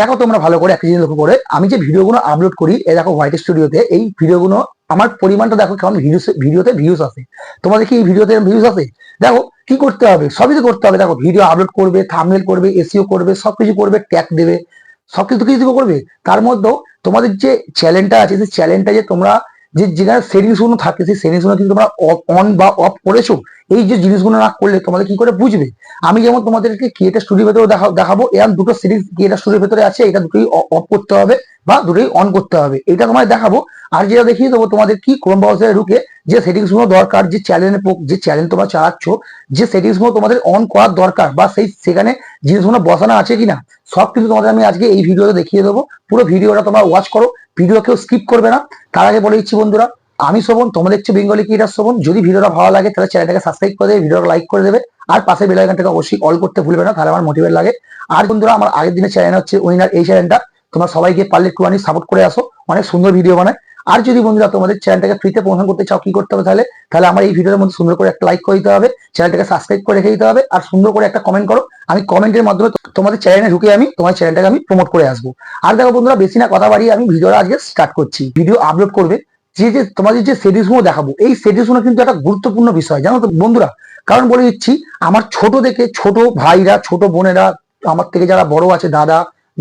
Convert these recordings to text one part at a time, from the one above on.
দেখো তোমরা ভালো করে একটা জিনিস লক্ষ্য করে। আমি যে ভিডিওগুলো আপলোড করি এ দেখো হোয়াইট স্টুডিওতে এই ভিডিওগুলো, আমার পরিমাণটা দেখো কেমন ভিডিও ভিডিওতে ভিউজ আছে তোমাদের কি এই ভিডিওতে ভিউজ আছে দেখো, কি করতে হবে? সবই তো করতে হবে। দেখো ভিডিও আপলোড করবে থামনেল করবে এসিও করবে, সবকিছু করবে ট্যাগ দেবে, সবকিছু কিছু কিছু করবে? তার মধ্যেও তোমাদের যে চ্যানেলটা আছে, সেই চ্যানেলটা যে তোমরা যে যেখানে সেটিংসগুলো থাকে, সেই সেটিংসগুলো কিন্তু তোমরা অন বা অফ করেছ, এই যে জিনিসগুলো না করলে তোমাদের কি করে বুঝবে? আমি যেমন তোমাদেরকে ক্রিয়েটার স্টুডিওর ভেতরে দেখা- দেখাবো এরকম দুটো সিরিজ ক্রিয়েটার স্টুডিওর ভেতরে আছে, এটা দুটোই অফ করতে হবে বা দুটোই অন করতে হবে। এটা তোমায় দেখাবো, আর যেটা দেখিয়ে দেবো তোমাদের কি ক্রোম ব্রাউজারে ঢুকে যে সেটিংসগুলো দরকার, যে চ্যানেল যে চ্যানেল তোমরা চালাচ্ছ, যে সেটিংসগুলো তোমাদের অন করার দরকার বা সেই সেখানে জিনিসগুলো বসানো আছে কিনা, সব কিছু তোমাদের আমি আজকে এই ভিডিওতে দেখিয়ে দেবো। পুরো ভিডিওটা তোমরা ওয়াচ করো ভিডিও কেউ স্কিপ করবে না। তার আগে বলে দিচ্ছি বন্ধুরা, আমি শোভন তোমরা দেখছ বেঙ্গলি ক্রিয়েটার শোভন। যদি ভিডিওটা ভালো লাগে, তাহলে চ্যানেলটাকে সাবস্ক্রাইব করে দেবে, ভিডিওটা লাইক করে দেবে। আর পাশে বেল আইকনটাকে অবশ্যই অল করতে ভুলবে না, তাহলে আমার মোটিভেট লাগে। আর বন্ধুরা, আমার আগের দিনের চ্যানেল হচ্ছে উইনার এই চ্যানেলটা তোমরা সবাইকে পারলে একটুখানি সাপোর্ট করে আসো, অনেক সুন্দর ভিডিও বানায়। আর যদি বন্ধুরা তোমাদের চ্যানেলটাকে ফ্রিতে প্রমোশন করতে চাও, কি করতে হবে তাহলে? তাহলে আমার এই ভিডিওর মধ্যে সুন্দর করে একটা লাইক করে দিতে হবে চ্যানেলটাকে সাবস্ক্রাইব করে রেখে দিতে হবে, আর সুন্দর করে একটা কমেন্ট করো। আমি কমেন্টের মাধ্যমে তোমাদের চ্যানেলে ঢুকে আমি, তোমার চ্যানেলটাকে আমি প্রমোট করে আসব। আর দেখো বন্ধুরা, বেশি না কথা বাড়িয়ে আমি ভিডিওটা আজকে স্টার্ট করছি। ভিডিও আপলোড করবে, যে যে তোমাদের যে সেটিংসগুলো দেখাবো, এই সেটিংসগুলো কিন্তু একটা গুরুত্বপূর্ণ বিষয়, জানো তো বন্ধুরা? কারণ বলে দিচ্ছি, আমার ছোট থেকে ছোট ভাইরা, ছোট বোনেরা, আমার থেকে যারা বড় আছে, দাদা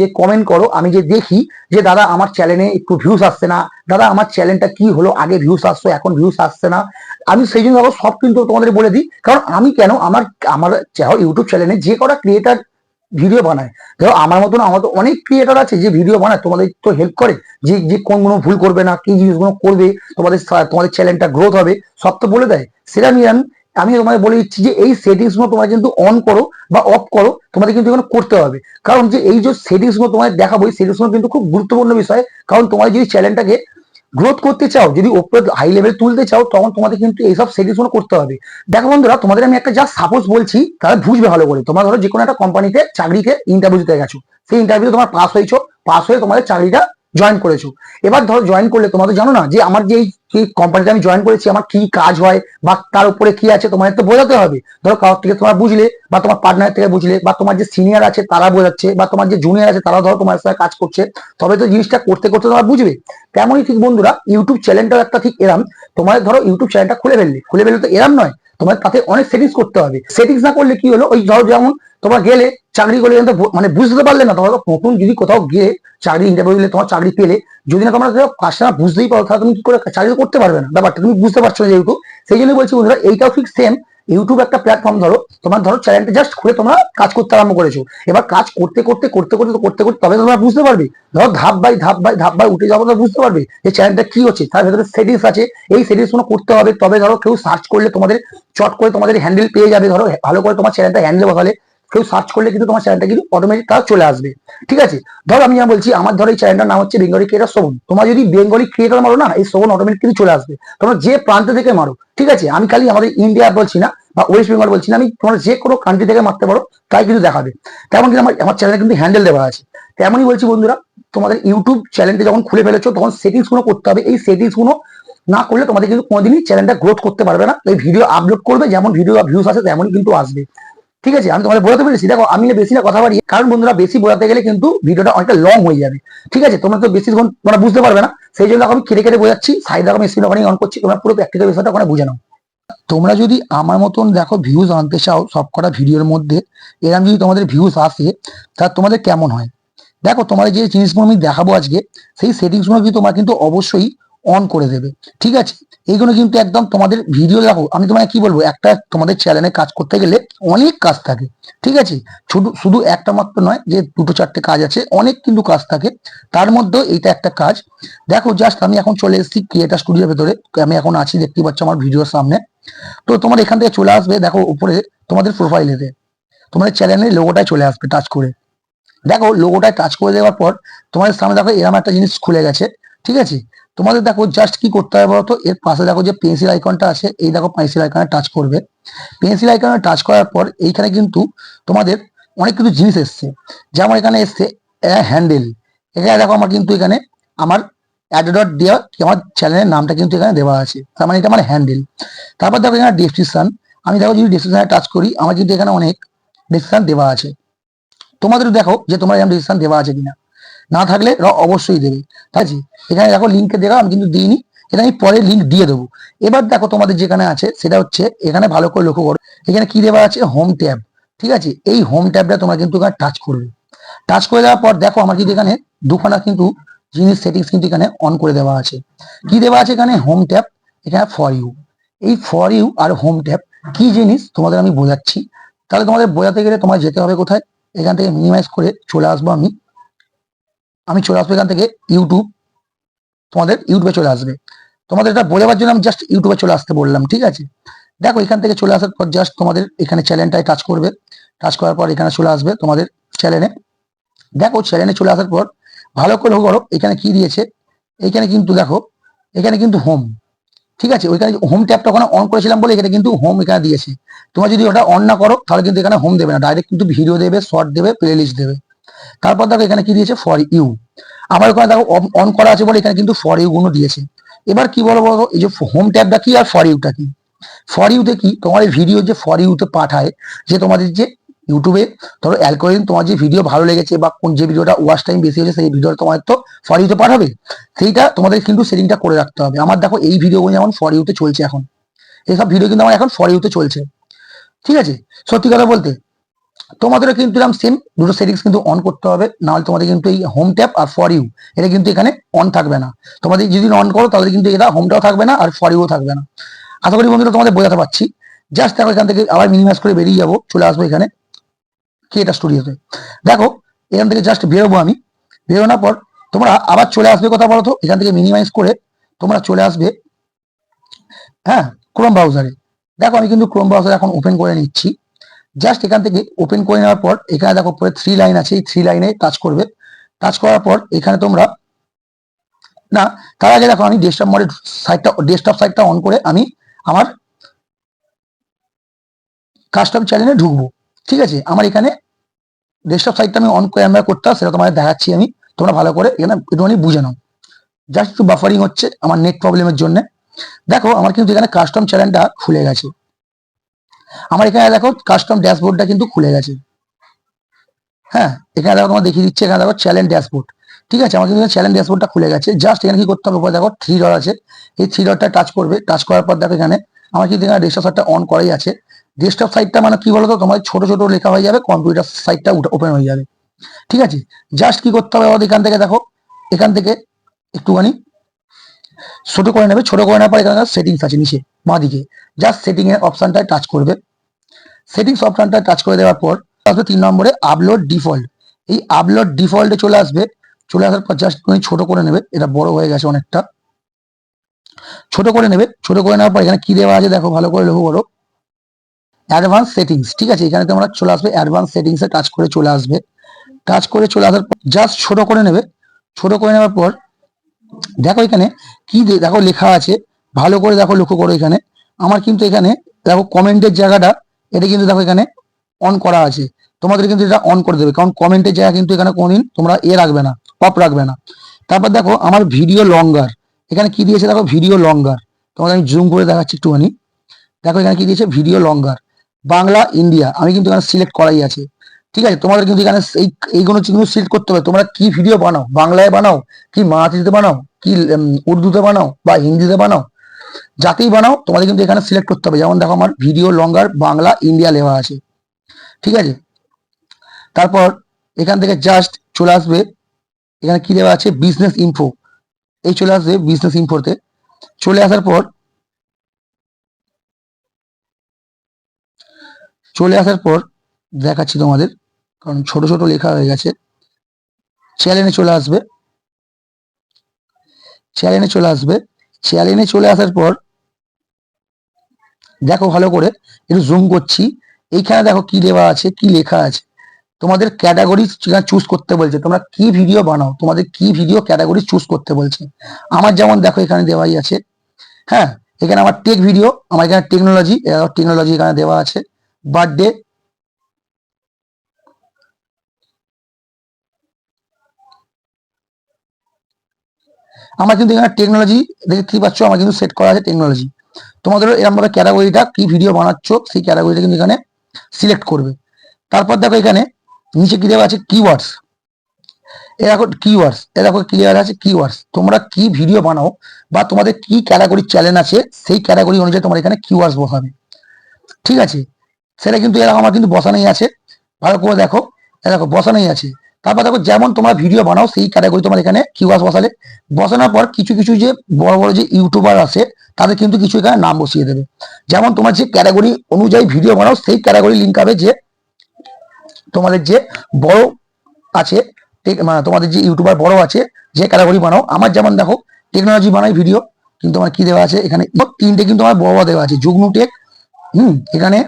যে কমেন্ট করো, আমি যে দেখি যে দাদা আমার চ্যানেলে একটু ভিউস আসছে না, দাদা আমার চ্যানেলটা কি হলো, আগে ভিউস আসতো, এখন ভিউস আসছে না। আমি সেই জন্য আবার সব কিন্তু তোমাদের বলে দিই, কারণ আমি কেন আমার আমার ইউটিউব চ্যানেলে যে কটা ক্রিয়েটার ভিডিও বানায়। ধরো আমার মতন আমার তো অনেক ক্রিয়েটার আছে যে ভিডিও বানায়, তোমাদের তো হেল্প করে যে যে কোনগুলো ভুল করবে না, কি জিনিসগুলো করবে, তোমাদের তোমাদের চ্যানেলটা গ্রোথ হবে, সব তো বলে দেয়। সেটা নিয়ে আমি আমি তোমাদের বলে দিচ্ছি যে এই সেটিংসগুলো তোমরা কিন্তু অন করো বা অফ করো, তোমাদের কিন্তু এখানে করতে হবে। কারণ যে এই যে সেটিংসগুলো তোমাদের দেখাবো, এই সেটিংসগুলো কিন্তু খুব গুরুত্বপূর্ণ বিষয়। কারণ তোমার যদি চ্যানেলটাকে গ্রোথ করতে চাও, যদি ওপরে হাই লেভেল তুলতে চাও, তখন তোমাদের কিন্তু এইসব সেটিংসগুলো করতে হবে। দেখো বন্ধুরা, তোমাদের আমি একটা যা সাপোজ বলছি, তাহলে বুঝবে ভালো করে। তোমরা ধরো যে কোনো একটা কোম্পানিতে চাকরিতে ইন্টারভিউ দিতে গেছো। সেই ইন্টারভিউ তোমার পাস হয়েছো। পাস হয়ে তোমাদের চাকরিটা জয়েন করেছ। এবার ধরো জয়েন করলে, তোমরা তো জানো না যে আমার যে এই কোম্পানিতে আমি জয়েন করেছি, আমার কি কাজ হয় বা তার উপরে কি আছে, তোমাদের তো বোঝাতে হবে। ধরো কারোর থেকে তোমরা বুঝলে বা তোমার পার্টনার থেকে বুঝলে বা তোমার যে সিনিয়র আছে তারা বোঝাচ্ছে বা তোমার যে জুনিয়র আছে তারা ধরো তোমার সাথে কাজ করছে, তবে তো জিনিসটা করতে করতে তোমরা বুঝবে। তেমনই ঠিক বন্ধুরা ইউটিউব চ্যানেলটাও একটা ঠিক এরাম। তোমার ধরো ইউটিউব চ্যানেলটা খুলে ফেললে। খুলে ফেললে তো এরাম নয় তোমার তাতে অনেক সেটিংস করতে হবে। সেটিংস না করলে কি হলো? ওই ধরো যেমন তোমরা গেলে চাকরি করলে মানে বুঝতে পারলে না, তোমরা নতুন যদি কোথাও গিয়ে চাকরি ইন্টারভিউ দিলে তোমার চাকরি পেলে, যদি না তোমরা কাজটা বুঝতেই পারো, তাহলে তুমি কি করে চাকরি করতে পারবে না। ব্যাপারটা তুমি বুঝতে পারছ না যেহেতু। সেই জন্য বলছি বন্ধুরা, এইটাও ঠিক সেম ইউটিউব একটা প্ল্যাটফর্ম ধরো, তোমার ধরো চ্যানেলটা জাস্ট খুলে তোমরা কাজ করতে আরম্ভ করেছ। এবার কাজ করতে করতে করতে করতে করতে করতে তবে তোমরা বুঝতে পারবে। ধরো ধাপ বাই ধাপ বাই ধাপ বাই উঠে যাব তোমরা বুঝতে পারবে যে চ্যানেলটা কি হচ্ছে। তার ভেতরে সেটিংস আছে। এই সেটিংসগুলো করতে হবে। তবে ধরো কেউ সার্চ করলে তোমাদের চট করে তোমাদের হ্যান্ডেল পেয়ে যাবে। ধরো ভালো করে তোমার চ্যানেলটা হ্যান্ডেল বসালে কেউ সার্চ করলে কিন্তু তোমার চ্যানেলটা কিন্তু অটোমেটিক তার চলে আসবে। ঠিক আছে? ধরো আমি যা বলছি, আমার ধরো এই চ্যানেলটার নাম হচ্ছে বেঙ্গলি ক্রিয়েটার শোভন তোমার যদি বেঙ্গলি ক্রিয়েটার মারো না, এই শোভন অটোমেটিক কিন্তু চলে আসবে। তোমরা যে প্রান্ত থেকে মারো, ঠিক আছে? আমি খালি আমাদের ইন্ডিয়া বলছি না, বা ওয়েস্ট বেঙ্গল বলছি না, আমি তোমরা যে কোনো কান্ট্রি থেকে মারতে পারো, তাই কিন্তু দেখাবে। তেমন কিন্তু আমার আমার চ্যানেলে কিন্তু হ্যান্ডেল দেওয়া আছে। তেমনই বলছি বন্ধুরা, তোমাদের ইউটিউব চ্যানেলটা যখন খুলে ফেলেছো, তখন সেটিংসগুলো করতে হবে। এই সেটিংসগুলো না করলে তোমাদের কিন্তু কোনোদিনই চ্যানেলটা গ্রোথ করতে পারবে না। এই ভিডিও আপলোড করবে, যেমন ভিডিও ভিউস আসে, তেমনই কিন্তু আসবে। ঠিক আছে? আমি তোমাদের বোঝাতে পেরেছি। দেখো, আমি বেশি না কথা বাড়ি কারণ বন্ধুরা বেশি বোঝাতে গেলে কিন্তু ভিডিওটা অনেকটা লং হয়ে যাবে। ঠিক আছে? তোমরা তো বেশি তোমরা বুঝতে পারবে না। সেই জন্য আমি কেটে কেটে বোঝাচ্ছি। সাইড আমি স্ক্রিন ওখানে অন করছি। তোমরা পুরো প্র্যাকটিক্যাল বিষয়টা ওখানে বুঝে নাও। তোমরা যদি আমার মতন দেখো ভিউজ আনতে চাও সবকটা ভিডিওর মধ্যে এরকম যদি তোমাদের ভিউজ আসে তা তোমাদের কেমন হয়? দেখো, তোমাদের যে জিনিসগুলো আমি দেখাবো আজকে, সেই সেটিংসগুলো কিন্তু তোমার কিন্তু অবশ্যই অন করে দেবে। ঠিক আছে? এইগুলো কিন্তু একদম তোমাদের ভিডিও দেখো, আমি তোমায় কি বলব? একটা তোমাদের চ্যানেলে কাজ করতে গেলে অনেক কাজ থাকে। ঠিক আছে? শুধু শুধু একটা মাত্র নয় যে দুটো চারটে কাজ আছে, অনেক কিন্তু কাজ থাকে। তার মধ্যেও এইটা একটা কাজ। দেখো জাস্ট আমি এখন চলে এসেছি ক্রিয়েটার স্টুডিওর ভেতরে। আমি এখন আছি দেখতে পাচ্ছ আমার ভিডিওর সামনে। তো তোমার এখান থেকে চলে আসবে, দেখো উপরে তোমাদের প্রোফাইলেতে তোমাদের চ্যানেলের লোগোটায় চলে আসবে টাচ করে। দেখো লোগোটায় টাচ করে দেওয়ার পর তোমাদের সামনে দেখো এরকম একটা জিনিস খুলে গেছে। ঠিক আছে? তোমাদের দেখো জাস্ট কি করতে হবে বলতো? এর পাশে দেখো যে পেন্সিল আইকনটা আছে, এই দেখো পেন্সিল আইকনে টাচ করবে। পেন্সিল আইকনে টাচ করার পর এইখানে কিন্তু তোমাদের অনেক কিছু জিনিস এসছে। যেমন এখানে এসছে হ্যান্ডেল এখানে দেখো আমার কিন্তু এখানে আমার অ্যাড ডট দেওয়া আমার চ্যানেলের নামটা কিন্তু এখানে দেওয়া আছে। তার মানে এটা আমার হ্যান্ডেল তারপর দেখো এখানে ডেসক্রিপশন আমি দেখো যদি ডেসক্রিপশনে টাচ করি, আমার কিন্তু এখানে অনেক ডেসক্রিপশন দেওয়া আছে। তোমাদের দেখো যে তোমার এরকম রেজিস্ট্রেশন দেওয়া আছে কিনা। না থাকলে অবশ্যই দেবে। ঠিক আছে এখানে দেখো লিঙ্কে দেওয়া আমি কিন্তু দিইনি। এটা আমি পরে লিঙ্ক দিয়ে দেবো। এবার দেখো তোমাদের যেখানে আছে, সেটা হচ্ছে এখানে ভালো করে লক্ষ্য করো। এখানে কি দেওয়া আছে? হোম ট্যাব ঠিক আছে? এই হোম ট্যাবটা তোমরা কিন্তু এখানে টাচ করবে। টাচ করে দেওয়ার পর দেখো আমার কিন্তু এখানে দুখানা কিন্তু জিনিস সেটিংস কিন্তু এখানে অন করে দেওয়া আছে। কি দেওয়া আছে এখানে? হোম ট্যাব এখানে ফর ইউ এই ফর ইউ আর হোম ট্যাব কি জিনিস? তোমাদের আমি বোঝাচ্ছি। তাহলে তোমাদের বোঝাতে গেলে তোমার যেতে হবে কোথায়? এখান থেকে মিনিমাইজ করে চলে আসব আমি। আমি চলে আসব এখান থেকে ইউটিউব তোমাদের ইউটিউবে চলে আসবে। তোমাদের এটা বোঝাবার জন্য আমি জাস্ট ইউটিউবে চলে আসতে বললাম, ঠিক আছে? দেখো, এখান থেকে চলে আসার পর জাস্ট তোমাদের এখানে চ্যানেলটায় টাচ করবে। টাচ করার পর এখানে চলে আসবে তোমাদের চ্যানেলে দেখো চ্যানেলে চলে আসার পর ভালো করে করো, এখানে কি দিয়েছে? এখানে কিন্তু দেখো, এখানে কিন্তু হোম ঠিক আছে? ওইখানে হোম ট্যাবটা ওখানে অন করেছিলাম বলে এখানে কিন্তু হোম এখানে দিয়েছে। তোমরা যদি ওটা অন না করো, তাহলে কিন্তু এখানে হোম দেবে না। ডাইরেক্ট কিন্তু ভিডিও দেবে শর্ট দেবে প্লে লিস্ট দেবে। তারপর দেখো এখানে কি দিয়েছে? ফর ইউ আমার ওখানে দেখো অন করা আছে বলে এখানে কিন্তু ফর ইউ গুলো দিয়েছে। এবার কি বলব বলো? এই যে হোম ট্যাবটা কি আর ফর ইউটা কি? ফর ইউতে কি? তোমার এই ভিডিও যে ফর ইউতে পাঠায়, যে তোমাদের যে ইউটিউবে ধরো অ্যালকোরিন তোমার যে ভিডিও ভালো লেগেছে বা কোন যে ভিডিওটা ওয়াচ টাইম বেশি হয়েছে, সেই ভিডিওটা তোমার তো ফর ইউতে পাঠাবে। সেইটা তোমাদের কিন্তু সেটিংটা করে রাখতে হবে। আমার দেখো এই ভিডিওগুলো যেমন ফর ইউতে চলছে এখন। এইসব ভিডিও কিন্তু আমার এখন ফর ইউতে চলছে। ঠিক আছে? সত্যি কথা বলতে তোমাদেরও কিন্তু এরকম সেম দুটো সেটিংস কিন্তু অন করতে হবে, নাহলে তোমাদের কিন্তু এই হোম ট্যাপ আর ফর ইউ এটা কিন্তু এখানে অন থাকবে না। তোমাদের যদি অন করো, তাহলে কিন্তু এটা হোমটাও থাকবে না আর ফর ইউও থাকবে না। আশা করি বন্ধুরা তোমাদের বোঝাতে পারছি। জাস্ট দেখো এখান থেকে আবার মিনিমাইজ করে বেরিয়ে যাব, চলে আসব এখানে কি এটা স্টুডিওতে দেখো, এখান থেকে জাস্ট বেরোবো আমি। বেরোনোর পর তোমরা আবার চলে আসবে কথা বলো তো, এখান থেকে মিনিমাইজ করে তোমরা চলে আসবে হ্যাঁ ক্রোম ব্রাউজারে দেখো আমি কিন্তু ক্রোম ব্রাউজার এখন ওপেন করে নিচ্ছি। জাস্ট এখান থেকে ওপেন করে নেওয়ার পর, এখানে দেখো পরে থ্রি লাইন আছে, এই থ্রি লাইনে টাচ করবে। টাচ করার পর, এখানে তোমরা, না, তার আগে দেখো আমি ডেস্কটপ মোডে সাইটটা ডেস্কটপ সাইটটা অন করে আমি আমার কাস্টম চ্যানেলে ঢুকবো। ঠিক আছে? আমার এখানে ডেস্কটপ সাইটটা আমি অন করে আমরা করতে হবে সেটা তোমাদের দেখাচ্ছি আমি। তোমরা ভালো করে এখানে একটুখানি বুঝে নাও। জাস্ট একটু বাফারিং হচ্ছে আমার নেট প্রবলেমের জন্য। দেখো, আমার কিন্তু এখানে কাস্টম চ্যানেলটা খুলে গেছে। আমার এখানে দেখো কাস্টম ড্যাশবোর্ডটা কিন্তু খুলে গেছে। হ্যাঁ এখানে দেখো তোমার দেখিয়ে দিচ্ছে, এখানে দেখো চ্যালেঞ্জ ড্যাশবোর্ড ঠিক আছে আমার কিন্তু চ্যালেঞ্জ ড্যাশবোর্ডটা খুলে গেছে। জাস্ট এখানে কি করতে হবে, উপরে দেখো থ্রি ডট আছে। এই থ্রি ডটটা টাচ করবে টাচ করার পর দেখো এখানে আমার কিন্তু এখানে ডেস্কটপ সাইটটা অন করাই আছে। ডেস্কটপ সাইটটা মানে কি বলতো, তোমার ছোট ছোট লেখা হয়ে যাবে কম্পিউটার সাইটটা ওপেন হয়ে যাবে। ঠিক আছে জাস্ট কি করতে হবে আমাদের এখান থেকে দেখো, এখান থেকে একটুখানি ছোট করে নেবে। ছোট করে নেওয়ার পর এখানে সেটিংস আছে নিচে বাঁ দিকে জাস্ট সেটিং এর অপশনটায় টাচ করবে। সেটিংস অপশনটা টাচ করে দেওয়ার পর আসবে তিন নম্বরে আপলোড ডিফল্ট এই আপলোড ডিফল্টে চলে আসবে। চলে আসার পর জাস্ট তুমি ছোট করে নেবে। এটা বড় হয়ে গেছে অনেকটা। ছোট করে নেবে। ছোট করে নেওয়ার পর এখানে কি দেওয়া আছে দেখো, ভালো করে লক্ষ্য করো। অ্যাডভান্স সেটিংস ঠিক আছে? এখানে তোমরা চলে আসবে অ্যাডভান্স সেটিংস এ টাচ করে চলে আসবে। টাচ করে চলে আসার পর জাস্ট ছোট করে নেবে। ছোট করে নেওয়ার পর দেখো এখানে কি দেখো লেখা আছে। ভালো করে দেখো লক্ষ্য করো এখানে। আমার কিন্তু এখানে দেখো কমেন্টের জায়গাটা এটা কিন্তু দেখো এখানে অন করা আছে। তোমাদের কিন্তু এটা অন করে দেবে। কারণ কমেন্টের জায়গা কিন্তু এখানে কোনদিন তোমরা এ রাখবে না অফ রাখবে না। তারপর দেখো আমার ভিডিও লঙ্গার এখানে কি দিয়েছে দেখো ভিডিও লঙ্গার তোমাদের আমি জুম করে দেখাচ্ছি একটুখানি। দেখো এখানে কি দিয়েছে? ভিডিও লঙ্গার বাংলা ইন্ডিয়া আমি কিন্তু এখানে সিলেক্ট করাই আছে। ঠিক আছে? তোমাদের কিন্তু এখানে এই, এইগুলো কিন্তু সিলেক্ট করতে হবে। তোমরা কি ভিডিও বানাও? বাংলায় বানাও? কি মারাঠিতে বানাও? কি উর্দুতে বানাও? বা হিন্দিতে বানাও? যাতেই বানাও, তোমাদের কিন্তু এখানে সিলেক্ট করতে হবে। যেমন দেখো আমার ভিডিও লঙ্গার বাংলা ইন্ডিয়া লেখা আছে। ঠিক আছে? তারপর এখান থেকে জাস্ট চলে আসবে। এখানে কি দেওয়া আছে? বিজনেস ইনফো এই চলে আসবে বিজনেস ইনফোতে চলে আসার পর চলে আসার পর দেখাচ্ছি তোমাদের, কারণ ছোট ছোট লেখা হয়ে গেছে। চ্যানেলে চলে আসবে। চ্যানেলে চলে আসবে। চ্যানেলে চলে আসার পর, দেখো ভালো করে, একটু জুম করছি। এইখানে দেখো কি দেওয়া আছে, কি লেখা আছে। তোমাদের ক্যাটাগরি চুজ করতে বলছে, তোমরা কি ভিডিও বানাও, তোমাদের কি ভিডিও ক্যাটাগরি চুজ করতে বলছে। আমার যেমন দেখো এখানে দেওয়াই আছে। হ্যাঁ এখানে আমার টেক ভিডিও আমার এখানে টেকনোলজি টেকনোলজি এখানে দেওয়া আছে। বার্থডে আমার কিন্তু এখানে টেকনোলজি দেখতে পাচ্ছ, আমার কিন্তু সেট করা আছে টেকনোলজি তোমাদের এরকম ভাবে ক্যাটাগরিটা কি ভিডিও বানাচ্ছ, সেই ক্যাটাগরিটা কিন্তু এখানে সিলেক্ট করবে। তারপর দেখো এখানে, নিচে কি দেওয়া আছে? কিওয়ার্ডস এ দেখো কিওয়ার্ডস এ দেখো ক্লিয়ার আছে কিওয়ার্ডস তোমরা কি ভিডিও বানাও বা তোমাদের কি ক্যাটাগরি চ্যানেল আছে, সেই ক্যাটাগরি অনুযায়ী তোমার এখানে কিওয়ার্ডস বসাবে। ঠিক আছে? সেটা কিন্তু এরকম আমার কিন্তু বসানোই আছে। ভালো করে দেখো। এ দেখো, বসানোই আছে। তারপর দেখো যেমন তোমরা ভিডিও বানাও, সেই ক্যাটাগরি তোমার এখানে কিওয়ার্ডস বসালে। বসানোর পর কিছু কিছু যে বড় বড় যে ইউটিউবার আছে, তাদের কিন্তু কিছু এখানে নাম বসিয়ে দেবে। যেমন তোমার যে ক্যাটাগরি অনুযায়ী ভিডিও বানাও, সেই ক্যাটাগরি লিঙ্ক হবে যে তোমাদের যে বড় আছে মানে তোমাদের যে ইউটিউবার বড় আছে, যে ক্যাটাগরি বানাও। আমার যেমন দেখো টেকনোলজি বানাই ভিডিও কিন্তু আমার কি দেওয়া আছে এখানে? তিনটে কিন্তু আমার বড় বড় দেওয়া আছে। যুগনু টেক, হুম, এখানে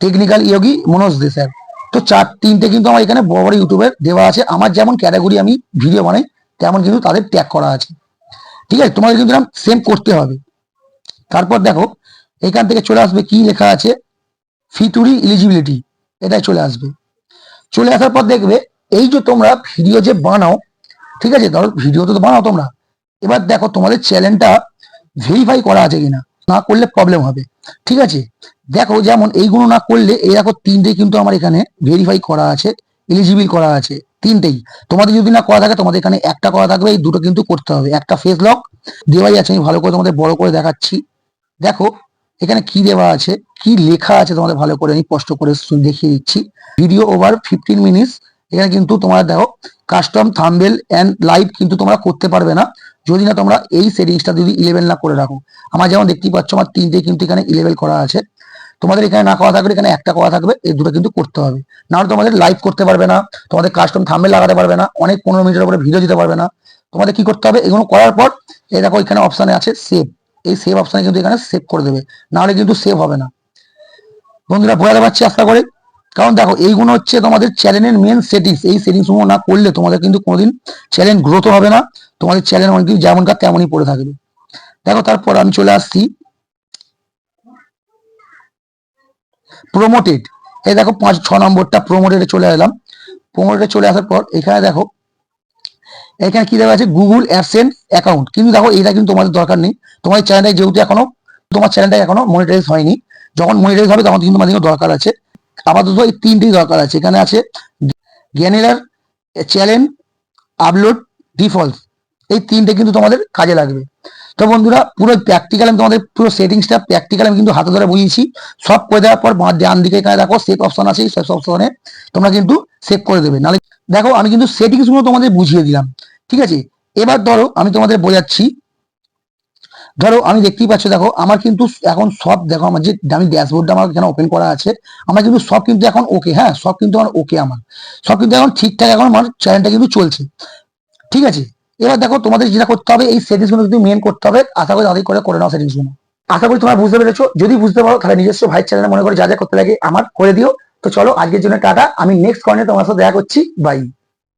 টেকনিক্যাল ইয়োগী মনোজ দে স্যার তো চার, তিনটে কিন্তু আমার এখানে বড় বড় ইউটিউবের দেওয়া আছে। আমার যেমন ক্যাটাগরি আমি ভিডিও বানাই, তেমন কিন্তু তাদের ট্যাগ করা আছে। ঠিক আছে? তোমাদের কিন্তু সেম করতে হবে। তারপর দেখো, এখান থেকে চলে আসবে কি লেখা আছে? ফিটুরি এলিজিবিলিটি এটাই চলে আসবে। চলে আসার পর দেখবে, এই যে তোমরা ভিডিও যে বানাও, ঠিক আছে? ধরো ভিডিও তো বানাও তোমরা। এবার দেখো তোমাদের চ্যানেলটা ভেরিফাই করা আছে কিনা। না করলে প্রবলেম হবে। ঠিক আছে? দেখো যেমন এইগুলো না করলে এই দেখো তিনটে কিন্তু আমার এখানে ভেরিফাই করা আছে এলিজিবল করা আছে, তিনটেই। তোমাদের যদি না করা থাকে, তোমাদের এখানে একটা করা থাকবে, এই দুটো কিন্তু করতে হবে। একটা ফেস লক দেওয়াই আছে, আমি ভালো করে তোমাদের বড় করে দেখাচ্ছি। দেখো, এখানে কি দেওয়া আছে, কি লেখা আছে তোমাদের ভালো করে আমি স্পষ্ট করে দেখিয়ে দিচ্ছি। ভিডিও ওভার ফিফটিন মিনিটস এখানে কিন্তু তোমরা দেখো কাস্টম থাম্বেল অ্যান্ড লাইভ কিন্তু তোমরা করতে পারবে না। যদি না তোমরা এই সেটিংসটা যদি ইলেভেল না করে রাখো। আমার যেমন দেখতেই পাচ্ছ, আমার তিনটে কিন্তু এখানে ইলেভেল করা আছে। তোমাদের এখানে না করা থাকলে এখানে একটা করা থাকবে, এই দুটো কিন্তু করতে হবে। নাহলে তোমাদের লাইভ করতে পারবে না, তোমাদের কাস্টম থাম্বেল লাগাতে পারবে না, অনেক পনেরো মিনিটের উপরে ভিডিও দিতে পারবে না। তোমাদের কি করতে হবে? এগুলো করার পর, এই দেখো এখানে অপশানে আছে সেভ এই সেভ অপশানে কিন্তু এখানে সেভ করে দেবে, নাহলে কিন্তু সেভ হবে না। বন্ধুরা, বোঝাতে পারছি আশা করে? কারণ দেখো, এইগুলো হচ্ছে তোমাদের চ্যানেলের মেন সেটিংস এই সেটিংস না করলে তোমাদের কিন্তু কোনোদিন চ্যানেল গ্রোথ হবে না। তোমাদের চ্যানেল অনেক যেমনকার তেমনই পড়ে থাকবে। দেখো, তারপর আমি চলে আসছি। প্রমোটেড এই দেখো পাঁচ, ছ নম্বরটা প্রমোটেডে চলে এলাম। প্রমোটেডে চলে আসার পর এখানে দেখো, এখানে কি দেওয়া আছে? গুগল অ্যাডসেন্স অ্যাকাউন্ট কিন্তু দেখো এটা কিন্তু তোমাদের দরকার নেই। তোমার চ্যানেলটা যেহেতু এখনও, তোমার চ্যানেলটা এখনও মনিটাইজ হয়নি। যখন মনিটাইজ হবে তখন কিন্তু তোমাদের দরকার আছে। আপাতত এই তিনটেই দরকার আছে। এখানে আছে গ্যানেলার চ্যানেল আপলোড ডিফল্ট এই তিনটে কিন্তু তোমাদের কাজে লাগবে। তো বন্ধুরা, পুরো প্র্যাকটিক্যাল আমি তোমাদের পুরো সেটিংসটা প্র্যাকটিক্যাল আমি কিন্তু হাতে ধরে বুঝিয়েছি। সব করে দেওয়ার পর বাঁ ডান দিকে এখানে দেখো সেভ অপশন আছে সেভ অপশনে তোমরা কিন্তু সেভ করে দেবে। নাহলে দেখো, আমি কিন্তু সেটিংসগুলো তোমাদের বুঝিয়ে দিলাম। ঠিক আছে? এবার ধরো, আমি তোমাদের বোঝাচ্ছি। ধরো, আমি দেখতেই পাচ্ছ, দেখো, আমার কিন্তু এখন সব দেখো, আমার যে আমি ড্যাশবোর্ডটা আমার এখানে ওপেন করা আছে, আমার কিন্তু সব কিন্তু এখন ওকে হ্যাঁ সব কিন্তু আমার ওকে আমার। সব কিন্তু এখন ঠিকঠাক এখন আমার চ্যানেলটা কিন্তু চলছে। ঠিক আছে? এবার দেখো তোমাদের যেটা করতে হবে, এই সেটিংসগুলো যদি মেন করতে হবে, আশা করি তাদের করে করে নাও সেটিংসগুলো। আশা করি তোমরা বুঝতে পেরেছ। যদি বুঝতে পারো, তাহলে নিজস্ব ভাই চ্যানেলে মনে করে যা যা করতে লাগে আমার করে দিও। তো চলো, আজকের জন্য টাটা। আমি নেক্সট কর্নে তোমার সাথে দেখা করছি। বাই